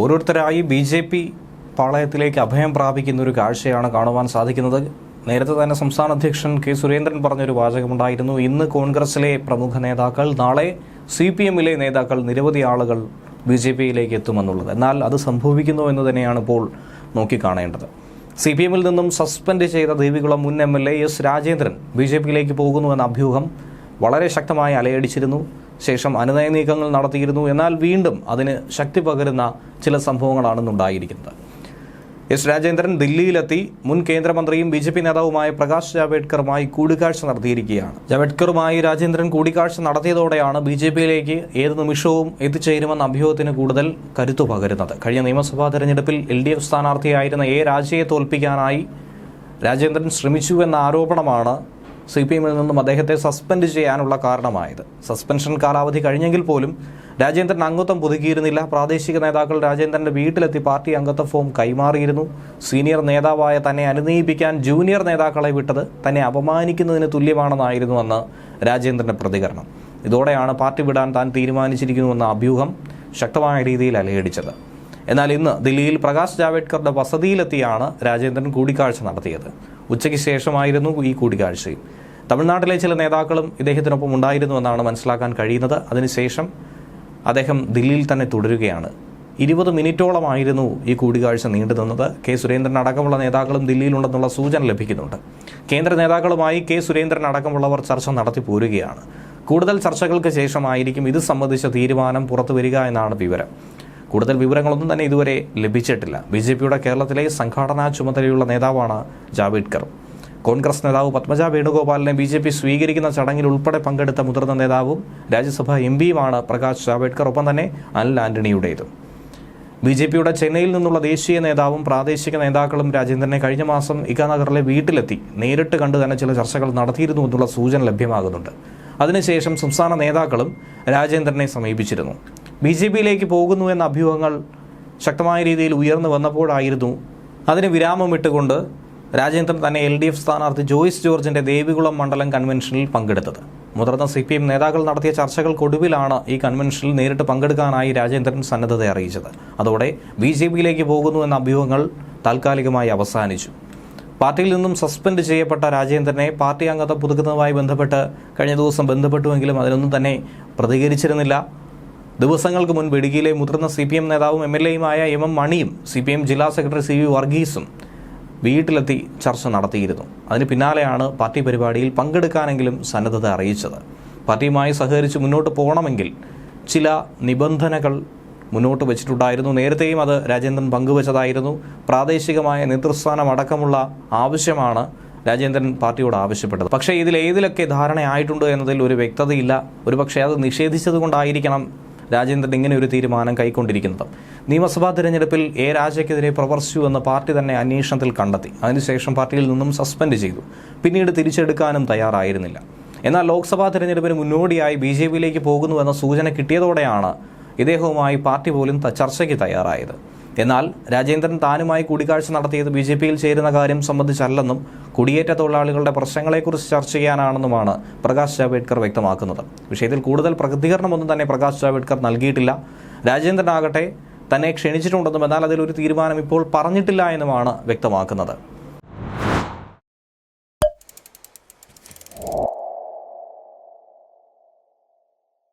ഓരോരുത്തരായി B J P പാളയത്തിലേക്ക് അഭയം പ്രാപിക്കുന്ന ഒരു കാഴ്ചയാണ് കാണുവാൻ സാധിക്കുന്നത്. നേരത്തെ തന്നെ സംസ്ഥാന അധ്യക്ഷൻ കെ സുരേന്ദ്രൻ പറഞ്ഞൊരു വാചകമുണ്ടായിരുന്നു. ഇന്ന് കോൺഗ്രസിലെ പ്രമുഖ നേതാക്കൾ നാളെ സി പി എമ്മിലെ നേതാക്കൾ നിരവധി ആളുകൾ ബി ജെ പിയിലേക്ക് എത്തുമെന്നുള്ളത്. എന്നാൽ അത് സംഭവിക്കുന്നു എന്ന് തന്നെയാണ് ഇപ്പോൾ നോക്കിക്കാണേണ്ടത്. സി പി എമ്മിൽ നിന്നും സസ്പെൻഡ് ചെയ്ത ദേവികുളം മുൻ M L A S Rajendran B J പിയിലേക്ക് പോകുന്നുവെന്ന അഭ്യൂഹം വളരെ ശക്തമായി അലയടിച്ചിരുന്നു. ശേഷം അനുനയ നീക്കങ്ങൾ നടത്തിയിരുന്നു. എന്നാൽ വീണ്ടും അതിന് ശക്തി പകരുന്ന ചില സംഭവങ്ങളാണ് ഇന്നുണ്ടായിരിക്കുന്നത് എസ് രാജേന്ദ്രൻ ദില്ലിയിലെത്തി. മുൻ കേന്ദ്രമന്ത്രിയും ബി ജെ പി നേതാവുമായ പ്രകാശ് ജാവേദ്കറുമായി കൂടിക്കാഴ്ച നടത്തിയിരിക്കുകയാണ്. ജാവേദ്കറുമായി രാജേന്ദ്രൻ കൂടിക്കാഴ്ച നടത്തിയതോടെയാണ് ബി ജെ പിയിലേക്ക് ഏത് നിമിഷവും എത്തിച്ചേരുമെന്ന അഭ്യൂഹത്തിന് കൂടുതൽ കരുത്തു പകരുന്നത്. കഴിഞ്ഞ നിയമസഭാ തെരഞ്ഞെടുപ്പിൽ എൽ ഡി എഫ് സ്ഥാനാർത്ഥിയായിരുന്ന എ രാജയെ തോൽപ്പിക്കാനായി രാജേന്ദ്രൻ ശ്രമിച്ചു എന്ന ആരോപണമാണ് സി പി എമ്മിൽ നിന്നും അദ്ദേഹത്തെ സസ്പെൻഡ് ചെയ്യാനുള്ള കാരണമായത്. സസ്പെൻഷൻ കാലാവധി കഴിഞ്ഞെങ്കിൽ പോലും രാജേന്ദ്രൻ അംഗത്വം പുതുക്കിയിരുന്നില്ല. പ്രാദേശിക നേതാക്കൾ രാജേന്ദ്രന്റെ വീട്ടിലെത്തി പാർട്ടി അംഗത്വ ഫോം കൈമാറിയിരുന്നു. സീനിയർ നേതാവായ തന്നെ അനുനയിപ്പിക്കാൻ ജൂനിയർ നേതാക്കളെ വിട്ടത് തന്നെ അപമാനിക്കുന്നതിന് തുല്യമാണെന്നായിരുന്നു അന്ന് രാജേന്ദ്രന്റെ പ്രതികരണം. ഇതോടെയാണ് പാർട്ടി വിടാൻ താൻ തീരുമാനിച്ചിരിക്കുന്നുവെന്ന അഭ്യൂഹം ശക്തമായ രീതിയിൽ അലയടിച്ചത്. എന്നാൽ ഇന്ന് ദില്ലിയിൽ പ്രകാശ് ജാവേദ്കറുടെ വസതിയിലെത്തിയാണ് രാജേന്ദ്രൻ കൂടിക്കാഴ്ച നടത്തിയത്. ഉച്ചയ്ക്ക് ശേഷമായിരുന്നു ഈ കൂടിക്കാഴ്ചയും. തമിഴ്നാട്ടിലെ ചില നേതാക്കളും ഇദ്ദേഹത്തിനൊപ്പം ഉണ്ടായിരുന്നു എന്നാണ് മനസ്സിലാക്കാൻ കഴിയുന്നത്. അതിനുശേഷം അദ്ദേഹം ദില്ലിയിൽ തന്നെ തുടരുകയാണ്. ഇരുപത് മിനിറ്റോളമായിരുന്നു ഈ കൂടിക്കാഴ്ച നീണ്ടുനിന്നത്. കെ സുരേന്ദ്രൻ അടക്കമുള്ള നേതാക്കളും ദില്ലിയിലുണ്ടെന്നുള്ള സൂചന ലഭിക്കുന്നുണ്ട്. കേന്ദ്ര നേതാക്കളുമായി കെ സുരേന്ദ്രൻ അടക്കമുള്ളവർ ചർച്ച നടത്തി പോരുകയാണ്. കൂടുതൽ ചർച്ചകൾക്ക് ശേഷമായിരിക്കും ഇത് സംബന്ധിച്ച തീരുമാനം പുറത്തു വരിക എന്നാണ് വിവരം. കൂടുതൽ വിവരങ്ങളൊന്നും തന്നെ ഇതുവരെ ലഭിച്ചിട്ടില്ല. ബി ജെ പിയുടെ കേരളത്തിലെ സംഘാടനാ ചുമതലയുള്ള നേതാവാണ് ജാവേദ്കർ കോൺഗ്രസ് നേതാവ് പത്മജ വേണുഗോപാലിനെ ബി ജെ പി സ്വീകരിക്കുന്ന ചടങ്ങിൽ ഉൾപ്പെടെ പങ്കെടുത്ത മുതിർന്ന നേതാവും രാജ്യസഭാ എം പിയുമാണ് പ്രകാശ് ജാവേദ്കർ ഒപ്പം തന്നെ അനിൽ ആന്റണിയുടേതും. ബി ജെ പിയുടെ ചെന്നൈയിൽ നിന്നുള്ള ദേശീയ നേതാവും പ്രാദേശിക നേതാക്കളും രാജേന്ദ്രനെ കഴിഞ്ഞ മാസം ഇക്കാനഗറിലെ വീട്ടിലെത്തി. നേരിട്ട് കണ്ട് തന്നെ ചില ചർച്ചകൾ നടത്തിയിരുന്നു എന്നുള്ള സൂചന ലഭ്യമാകുന്നുണ്ട്. അതിനുശേഷം സംസ്ഥാന നേതാക്കളും രാജേന്ദ്രനെ സമീപിച്ചിരുന്നു. ബി ജെ പിയിലേക്ക് പോകുന്നു എന്ന അഭ്യൂഹങ്ങൾ ശക്തമായ രീതിയിൽ ഉയർന്നു വന്നപ്പോഴായിരുന്നു അതിന് വിരാമമിട്ടുകൊണ്ട് രാജേന്ദ്രൻ തന്നെ എൽ ഡി എഫ് സ്ഥാനാർത്ഥി ജോയിസ് ജോർജിന്റെ ദേവികുളം മണ്ഡലം കൺവെൻഷനിൽ പങ്കെടുത്തത്. മുതിർന്ന സി പി എം നേതാക്കൾ നടത്തിയ ചർച്ചകൾക്കൊടുവിലാണ് ഈ കൺവെൻഷനിൽ നേരിട്ട് പങ്കെടുക്കാനായി രാജേന്ദ്രൻ സന്നദ്ധത അറിയിച്ചത്. അതോടെ ബി ജെ പിയിലേക്ക് പോകുന്നു എന്ന അഭ്യൂഹങ്ങൾ താൽക്കാലികമായി അവസാനിച്ചു. പാർട്ടിയിൽ നിന്നും സസ്പെൻഡ് ചെയ്യപ്പെട്ട രാജേന്ദ്രനെ പാർട്ടി അംഗത്വം പുതുക്കുന്നതുമായി ബന്ധപ്പെട്ട് കഴിഞ്ഞ ദിവസം ബന്ധപ്പെട്ടുവെങ്കിലും അതിനൊന്നും തന്നെ പ്രതികരിച്ചിരുന്നില്ല. ദിവസങ്ങൾക്ക് മുൻപ് ഇടുക്കിയിലെ മുതിർന്ന സി പി എം നേതാവും എം എൽ എയുമായ എം എം മണിയും സി പി എം ജില്ലാ സെക്രട്ടറി സി വി വർഗീസും വീട്ടിലെത്തി ചർച്ച നടത്തിയിരുന്നു. അതിന് പിന്നാലെയാണ് പാർട്ടി പരിപാടിയിൽ പങ്കെടുക്കാനെങ്കിലും സന്നദ്ധത അറിയിച്ചത്. പാർട്ടിയുമായി സഹകരിച്ച് മുന്നോട്ട് പോകണമെങ്കിൽ ചില നിബന്ധനകൾ മുന്നോട്ട് വെച്ചിട്ടുണ്ടായിരുന്നു. നേരത്തെയും അത് രാജേന്ദ്രൻ പങ്കുവച്ചതായിരുന്നു. പ്രാദേശികമായ നേതൃസ്ഥാനം അടക്കമുള്ള ആവശ്യമാണ് രാജേന്ദ്രൻ പാർട്ടിയോട് ആവശ്യപ്പെട്ടത്. പക്ഷേ ഇതിൽ ഏതിലൊക്കെ ധാരണയായിട്ടുണ്ട് എന്നതിൽ ഒരു വ്യക്തതയില്ല. ഒരുപക്ഷെ അത് നിഷേധിച്ചത് കൊണ്ടായിരിക്കണം രാജേന്ദ്രൻ ഇങ്ങനെ ഒരു തീരുമാനം കൈക്കൊണ്ടിരിക്കുന്നത്. നിയമസഭാ തിരഞ്ഞെടുപ്പിൽ എ രാജയ്ക്കെതിരെ പ്രവർത്തിച്ചു എന്ന് പാർട്ടി തന്നെ അന്വേഷണത്തിൽ കണ്ടെത്തി. അതിനുശേഷം പാർട്ടിയിൽ നിന്നും സസ്പെൻഡ് ചെയ്തു. പിന്നീട് തിരിച്ചെടുക്കാനും തയ്യാറായിരുന്നില്ല. എന്നാൽ ലോക്സഭാ തിരഞ്ഞെടുപ്പിന് മുന്നോടിയായി ബി ജെ പിയിലേക്ക് പോകുന്നുവെന്ന സൂചന കിട്ടിയതോടെയാണ് ഇദ്ദേഹവുമായി പാർട്ടി പോലും ചർച്ചയ്ക്ക് തയ്യാറായത്. എന്നാൽ രാജേന്ദ്രൻ താനുമായി കൂടിക്കാഴ്ച നടത്തിയത് ബി ജെ പിയിൽ ചേരുന്ന കാര്യം സംബന്ധിച്ചല്ലെന്നും കുടിയേറ്റ തൊഴിലാളികളുടെ പ്രശ്നങ്ങളെക്കുറിച്ച് ചർച്ച ചെയ്യാനാണെന്നുമാണ് പ്രകാശ് ജാവേദ്കർ വ്യക്തമാക്കുന്നത്. വിഷയത്തിൽ കൂടുതൽ പ്രതികരണമൊന്നും തന്നെ പ്രകാശ് ജാവേദ്കർ നൽകിയിട്ടില്ല. രാജേന്ദ്രനാകട്ടെ തന്നെ ക്ഷണിച്ചിട്ടുണ്ടെന്നും എന്നാൽ അതിലൊരു തീരുമാനം ഇപ്പോൾ പറഞ്ഞിട്ടില്ല എന്നുമാണ് വ്യക്തമാക്കുന്നത്.